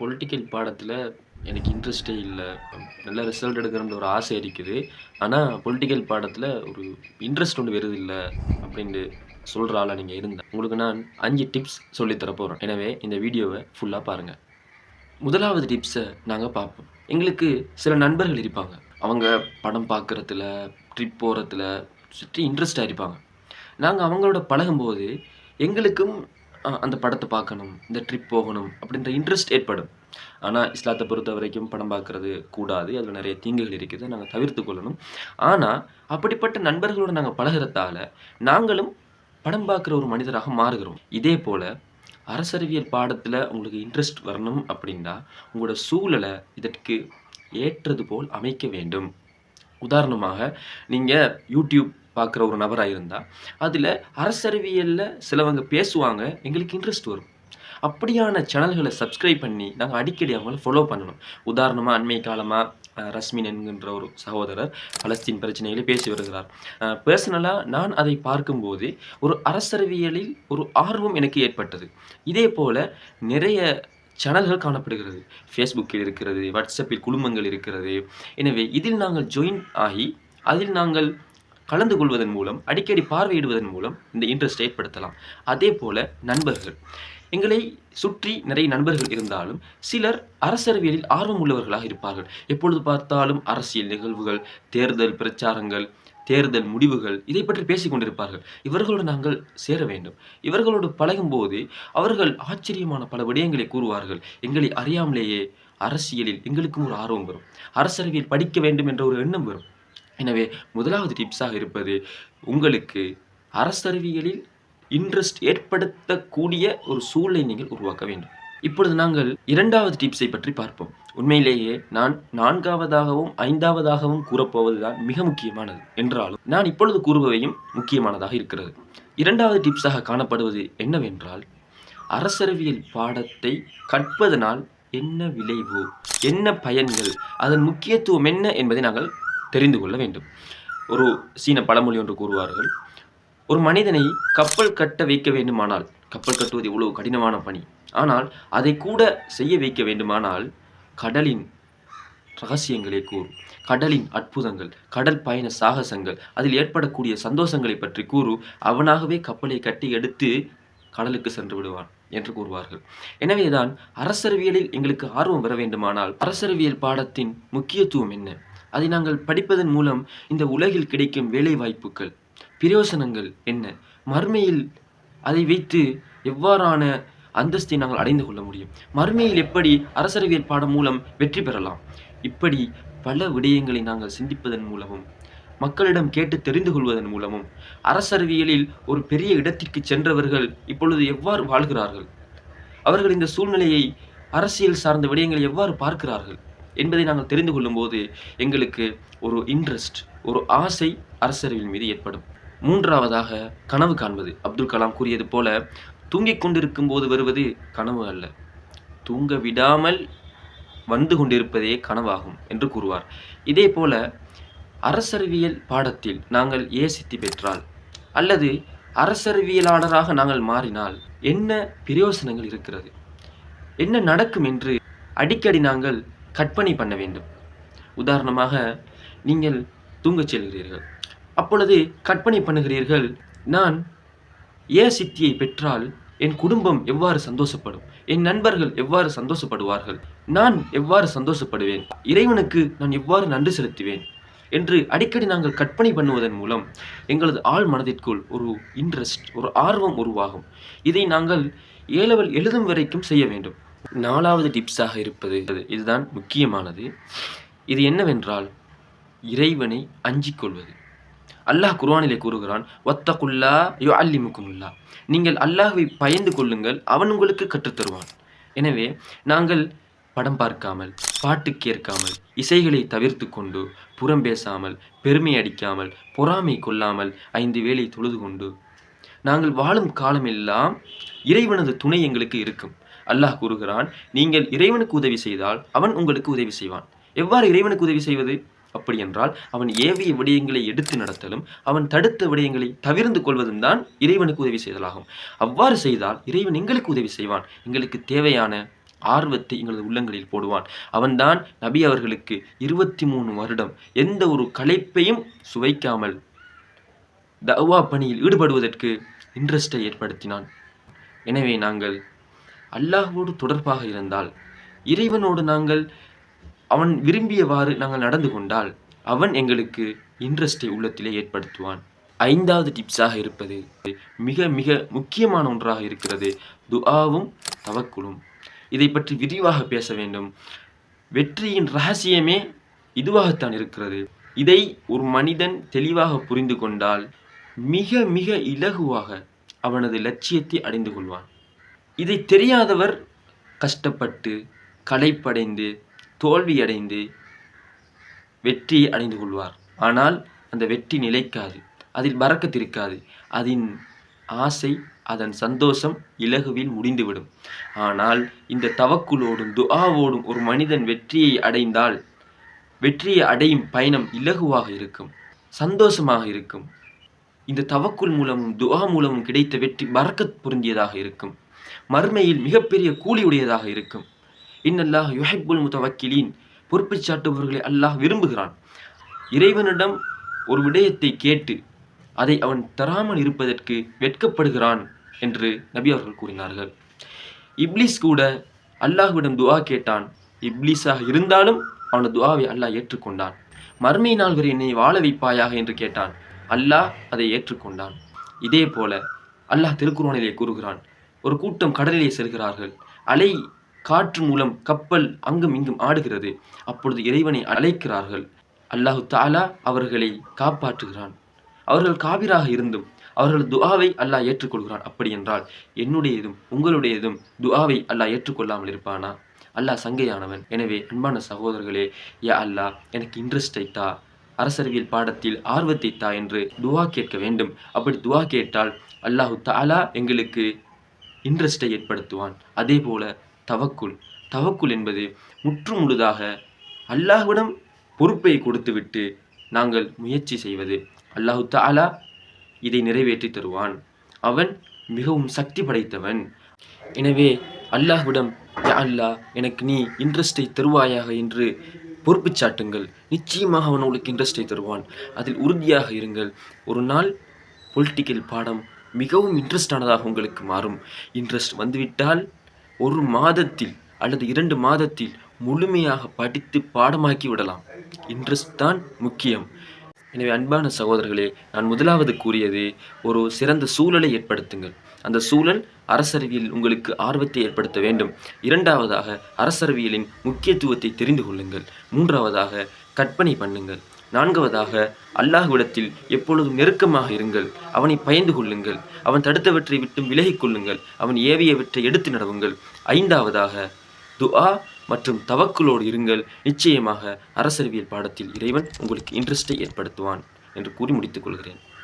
Political பாடத்தில் எனக்கு இன்ட்ரெஸ்ட்டே இல்லை. நல்ல ரிசல்ட் எடுக்கணுன்ற ஒரு ஆசை இருக்குது. ஆனால் பொலிட்டிக்கல் பாடத்தில் ஒரு இன்ட்ரெஸ்ட் ஒன்று வருது இல்லை அப்படின்ட்டு சொல்கிற ஆளாக நீங்கள் இருந்தால் உங்களுக்கு நான் அஞ்சு டிப்ஸ் சொல்லித்தர போகிறேன் எனவே இந்த வீடியோவை ஃபுல்லாக பாருங்கள் முதலாவது டிப்ஸை நாங்கள் பார்ப்போம். எங்களுக்கு சில நண்பர்கள் இருப்பாங்க. அவங்க படம் பார்க்குறதுல ட்ரிப் போகிறதுல சுற்றி இன்ட்ரெஸ்டாக இருப்பாங்க. நாங்கள் அவங்களோட பழகும்போது எங்களுக்கும் அந்த படத்தை பார்க்கணும் இந்த ட்ரிப் போகணும் அப்படின்ற இன்ட்ரெஸ்ட் ஏற்படும். ஆனால் இஸ்லாத்தை பொறுத்த வரைக்கும் படம் பார்க்குறது கூடாது. அதில் நிறைய தீங்குகள் இருக்குது. நாங்கள் தவிர்த்து கொள்ளணும். ஆனால் அப்படிப்பட்ட நண்பர்களோட நாங்கள் பழகுறதால நாங்களும் படம் பார்க்குற ஒரு மனிதராக மாறுகிறோம். இதே போல் அரசறிவியல் பாடத்தில் உங்களுக்கு இன்ட்ரெஸ்ட் வரணும் அப்படின்னா உங்களோட சூழலை இதற்கு ஏற்றது போல் அமைக்க வேண்டும். உதாரணமாக நீங்கள் யூடியூப் பார்க்குற ஒரு நபராக இருந்தால் அதில் அரசறிவியலில் சிலவங்க பேசுவாங்க எங்களுக்கு இன்ட்ரெஸ்ட் வரும். அப்படியான சேனல்களை சப்ஸ்கிரைப் பண்ணி நாங்கள் அடிக்கடி அவங்கள ஃபாலோ பண்ணணும். உதாரணமாக அண்மை காலமாக ரஸ்மின் என்கின்ற ஒரு சகோதரர் பலஸ்தீன் பிரச்சனைகளை பேசி வருகிறார். பர்சனலாக நான் அதை பார்க்கும்போது ஒரு அரசறிவியலில் ஒரு ஆர்வம் எனக்கு ஏற்பட்டது. இதே போல் நிறைய சேனல்கள் காணப்படுகிறது. ஃபேஸ்புக்கில் இருக்கிறது வாட்ஸ்அப்பில் குழுமங்கள் இருக்கிறது. எனவே இதில் நாங்கள் ஜாயின் ஆகி அதில் நாங்கள் கலந்து கொள்வதன் மூலம் அடிக்கடி பார்வையிடுவதன் மூலம் இந்த இன்ட்ரெஸ்ட் ஏற்படுத்தலாம். அதே போல நண்பர்கள். எங்களை சுற்றி நிறைய நண்பர்கள் இருந்தாலும் சிலர் அரசியலில் ஆர்வம் உள்ளவர்களாக இருப்பார்கள். எப்பொழுது பார்த்தாலும் அரசியல் நிகழ்வுகள் தேர்தல் பிரச்சாரங்கள் தேர்தல் முடிவுகள் இதை பற்றி பேசிக் கொண்டிருப்பார்கள். இவர்களோடு நாங்கள் சேர வேண்டும். இவர்களோடு பழகும்போது அவர்கள் ஆச்சரியமான பல விடயங்களை கூறுவார்கள். எங்களை அறியாமலேயே அரசியலில் எங்களுக்கும் ஒரு ஆர்வம் வரும். அரசியலில் படிக்க வேண்டும் என்ற ஒரு எண்ணம் வரும். எனவே முதலாவது டிப்ஸாக இருப்பது உங்களுக்கு அரசறிவியலில் இன்ட்ரெஸ்ட் ஏற்படுத்தக்கூடிய ஒரு சூழலை நீங்கள் உருவாக்க வேண்டும். இப்பொழுது நாங்கள் இரண்டாவது டிப்ஸை பற்றி பார்ப்போம். உண்மையிலேயே நான் நான்காவதாகவும் ஐந்தாவதாகவும் கூறப்போவதுதான் மிக முக்கியமானது. என்றாலும் நான் இப்பொழுது கூறுபவையும் முக்கியமானதாக இருக்கிறது. இரண்டாவது டிப்ஸாக காணப்படுவது என்னவென்றால் அரசறிவியல் பாடத்தை கற்பதனால் என்ன விளைவு என்ன பயன்கள் அதன் முக்கியத்துவம் என்ன என்பதை நாங்கள் தெரிந்து கொள்ள வேண்டும். ஒரு சீன பழமொழி ஒன்று கூறுவார்கள் ஒரு மனிதனை கப்பல் கட்ட வைக்க வேண்டுமானால் கப்பல் கட்டுவது இவ்வளவு கடினமான பணி. ஆனால் அதை கூட செய்ய வைக்க வேண்டுமானால் கடலின் ரகசியங்களை கூறு கடலின் அற்புதங்கள் கடல் பயண சாகசங்கள் அதில் ஏற்படக்கூடிய சந்தோஷங்களை பற்றி கூறு அவனாகவே கப்பலை கட்டி எடுத்து கடலுக்கு சென்று விடுவான் என்று கூறுவார்கள். எனவேதான் அரசரவியலில் எங்களுக்கு ஆர்வம் வர வேண்டுமானால் அரசரவியல் பாடத்தின் முக்கியத்துவம் என்ன? அதை நாங்கள் படிப்பதன் மூலம் இந்த உலகில் கிடைக்கும் வேலை வாய்ப்புகள் பிரயோசனங்கள் என்ன? மறுமையில் அதை வைத்து எவ்வாறான அந்தஸ்தை நாங்கள் அடைந்து கொள்ள முடியும்? மறுமையில் எப்படி அரசறிவியல் பாடம் மூலம் வெற்றி பெறலாம்? இப்படி பல விடயங்களை நாங்கள் சிந்திப்பதன் மூலமும் மக்களிடம் கேட்டு தெரிந்து கொள்வதன் மூலமும் அரசறிவியலில் ஒரு பெரிய இடத்திற்கு சென்றவர்கள் இப்பொழுது எவ்வாறு வாழ்கிறார்கள்? அவர்கள் இந்த சூழ்நிலையை அரசியல் சார்ந்த விடயங்களை எவ்வாறு பார்க்கிறார்கள்? என்பதை நாங்கள் தெரிந்து கொள்ளும்போது எங்களுக்கு ஒரு இன்ட்ரெஸ்ட் ஒரு ஆசை அரசறிவின் மீது ஏற்படும். மூன்றாவதாக கனவு காண்பது. அப்துல் கலாம் கூறியது போல தூங்கிக் கொண்டிருக்கும் போது வருவது கனவு அல்ல. தூங்க விடாமல் வந்து கொண்டிருப்பதே கனவாகும் என்று கூறுவார். இதே போல அரசறிவியல் பாடத்தில் நாங்கள் ஏ சித்தி பெற்றால் அல்லது அரசறிவியலாளராக நாங்கள் மாறினால் என்ன பிரயோசனங்கள் இருக்கிறது? என்ன நடக்கும் என்று அடிக்கடி நாங்கள் கற்பனை பண்ண வேண்டும். உதாரணமாக நீங்கள் தூங்கச் செல்கிறீர்கள். அப்பொழுது கற்பனை பண்ணுகிறீர்கள் நான் ஏ சித்தியை பெற்றால் என் குடும்பம் எவ்வாறு சந்தோஷப்படும்? என் நண்பர்கள் எவ்வாறு சந்தோஷப்படுவார்கள்? நான் எவ்வாறு சந்தோஷப்படுவேன்? இறைவனுக்கு நான் எவ்வாறு நன்றி செலுத்துவேன்? என்று அடிக்கடி நாங்கள் கற்பனை பண்ணுவதன் மூலம் எங்களது ஆழ் மனதிற்குள் ஒரு இன்ட்ரெஸ்ட் ஒரு ஆர்வம் உருவாகும். இதை நாங்கள் ஏலவல் எழுதும் வரைக்கும் செய்ய வேண்டும். நாலாவது டிப்ஸாக இருப்பது இதுதான் முக்கியமானது. இது என்னவென்றால் இறைவனை அஞ்சிக் கொள்வது. அல்லாஹ் குர்வானிலே கூறுகிறான் வத்தகுல்லா அல்லி அல்லிமுக்குமுல்லா நீங்கள் அல்லாஹுவை பயந்து கொள்ளுங்கள் அவன் உங்களுக்கு கற்றுத்தருவான். எனவே நாங்கள் படம் பார்க்காமல் பாட்டு கேட்காமல் இசைகளை தவிர்த்து கொண்டு புறம் பேசாமல் பெருமை அடிக்காமல் பொறாமை கொள்ளாமல் ஐந்து வேளை தொழுது கொண்டு நாங்கள் வாழும் காலமெல்லாம் இறைவனது துணை எங்களுக்கு இருக்கும். அல்லாஹ் கூறுகிறான் நீங்கள் இறைவனுக்கு உதவி செய்தால் அவன் உங்களுக்கு உதவி செய்வான். எவ்வாறு இறைவனுக்கு உதவி செய்வது? அப்படி என்றால் அவன் ஏவிய விடயங்களை எடுத்து நடத்தலும் அவன் தடுத்த விடயங்களை தவிர்ந்து கொள்வதும் தான் இறைவனுக்கு உதவி செய்தலாகும். அவ்வாறு செய்தால் இறைவன் எங்களுக்கு உதவி செய்வான். எங்களுக்கு தேவையான ஆர்வத்தை எங்களது உள்ளங்களில் போடுவான். அவன்தான் நபி அவர்களுக்கு இருபத்தி மூணு வருடம் எந்த ஒரு களைப்பையும் சுவைக்காமல் தவா பணியில் ஈடுபடுவதற்கு இன்ட்ரெஸ்டை ஏற்படுத்தினான். எனவே நாங்கள் அல்லாஹோடு தொடர்பாக இருந்தால் இறைவனோடு நாங்கள் அவன் விரும்பியவாறு நாங்கள் நடந்து கொண்டால் அவன் எங்களுக்கு இன்ட்ரெஸ்டை உள்ளத்திலே ஏற்படுத்துவான். ஐந்தாவது டிப்ஸாக இருப்பது மிக மிக முக்கியமான ஒன்றாக இருக்கிறது துஆவும் தவக்குலும். இதை பற்றி விரிவாக பேச வேண்டும். வெற்றியின் ரகசியமே இதுவாகத்தான் இருக்கிறது. இதை ஒரு மனிதன் தெளிவாக புரிந்து கொண்டால் மிக மிக இலகுவாக அவனது லட்சியத்தை அடைந்து கொள்வான். இதை தெரியாதவர் கஷ்டப்பட்டு களைப்படைந்து தோல்வியடைந்து வெற்றியை அடைந்து கொள்வார். ஆனால் அந்த வெற்றி நிலைக்காது. அதில் பறக்கத்து இருக்காது. அதன் ஆசை அதன் சந்தோஷம் இலகுவில் முடிந்துவிடும். ஆனால் இந்த தவக்குலோடும் துஆவோடும் ஒரு மனிதன் வெற்றியை அடைந்தால் வெற்றியை அடையும் பயணம் இலகுவாக இருக்கும் சந்தோஷமாக இருக்கும். இந்த தவக்குள் மூலமும் துஆ மூலமும் கிடைத்த வெற்றி பரக்கத் பொருந்தியதாக இருக்கும். மறுமையில் மிகப்பெரிய கூலி உடையதாக இருக்கும். இன்னல்லாஹ் யுஹிபுல் முத்தவக்கிலீன் பொறுப்பு சாட்டுபவர்களை அல்லாஹ் விரும்புகிறான். இறைவனிடம் ஒரு விடயத்தை கேட்டு அதை அவன் தராமல் இருப்பதற்கு வெட்கப்படுகிறான் என்று நபி அவர்கள் கூறினார்கள். இப்லிஸ் கூட அல்லாஹ்விடம் துவா கேட்டான். இப்லிஸாக இருந்தாலும் அவனது துவாவை அல்லாஹ் ஏற்றுக்கொண்டான். மறுமை நாள் வரை என்னை வாழ வைப்பாயாக என்று கேட்டான். அல்லாஹ் அதை ஏற்றுக்கொண்டான். இதே போல அல்லாஹ் திருக்குறானிலே கூறுகிறான். ஒரு கூட்டம் கடலிலே செல்கிறார்கள். அலை காற்று மூலம் கப்பல் அங்கும் இங்கும் ஆடுகிறது. அப்பொழுது இறைவனை அழைக்கிறார்கள். அல்லாஹு தாலா அவர்களை காப்பாற்றுகிறான். அவர்கள் காபிராக இருந்தும் அவர்கள் துஆவை அல்லாஹ் ஏற்றுக்கொள்கிறான். அப்படி என்றால் என்னுடையதும் உங்களுடையதும் துஆவை அல்லாஹ் ஏற்றுக்கொள்ளாமல் இருப்பானா? அல்லாஹ் சங்கையானவன். எனவே அன்பான சகோதரர்களே யா அல்லாஹ் எனக்கு இன்ட்ரெஸ்டை தா அரசறிவியல் பாடத்தில் ஆர்வத்தை தா என்று துவா கேட்க வேண்டும். அப்படி துவா கேட்டால் அல்லாஹு தாலா எங்களுக்கு இன்ட்ரெஸ்ட்டை ஏற்படுத்துவான். அதே போல தவக்குள் தவக்குள் என்பது முற்று முழுதாக அல்லாஹ்விடம் பொறுப்பை கொடுத்துவிட்டு நாங்கள் முயற்சி செய்வது. அல்லாஹு தாலா இதை நிறைவேற்றி தருவான். அவன் மிகவும் சக்தி படைத்தவன். எனவே அல்லாஹ்விடம் யா அல்லாஹ் எனக்கு நீ இன்ட்ரெஸ்டை தருவாயாக என்று பொறுப்பு சாட்டுங்கள். நிச்சயமாக அவன் உங்களுக்கு இன்ட்ரெஸ்டை தருவான். அதில் உறுதியாக இருங்கள். ஒரு நாள் பொலிட்டிக்கல் பாடம் மிகவும் இன்ட்ரெஸ்டானதாக உங்களுக்கு மாறும். இன்ட்ரெஸ்ட் வந்துவிட்டால் ஒரு மாதத்தில் அல்லது இரண்டு மாதத்தில் முழுமையாக படித்து பாடமாக்கி விடலாம். இன்ட்ரெஸ்ட் தான் முக்கியம். எனவே அன்பான சகோதரர்களே நான் முதலாவது கூறியது ஒரு சிறந்த சூழலை ஏற்படுத்துங்கள். அந்த சூழல் அரசறிவியல் உங்களுக்கு ஆர்வத்தை ஏற்படுத்த வேண்டும். இரண்டாவதாக அரசறிவியலின் முக்கியத்துவத்தை தெரிந்து கொள்ளுங்கள். மூன்றாவதாக கற்பனை பண்ணுங்கள். நான்காவதாக அல்லாஹ்விடத்தில் எப்பொழுதும் நெருக்கமாக இருங்கள். அவனை பயந்து கொள்ளுங்கள். அவன் தடுத்தவற்றை விட்டும் விலகிக் கொள்ளுங்கள். அவன் ஏவியவற்றை எடுத்து நடவுங்கள். ஐந்தாவதாக துஆ மற்றும் தவக்குலோடு இருங்கள். நிச்சயமாக அரசறிவியல் பாடத்தில் இறைவன் உங்களுக்கு இன்ட்ரெஸ்டை ஏற்படுத்துவான் என்று கூறி முடித்துக் கொள்கிறேன்.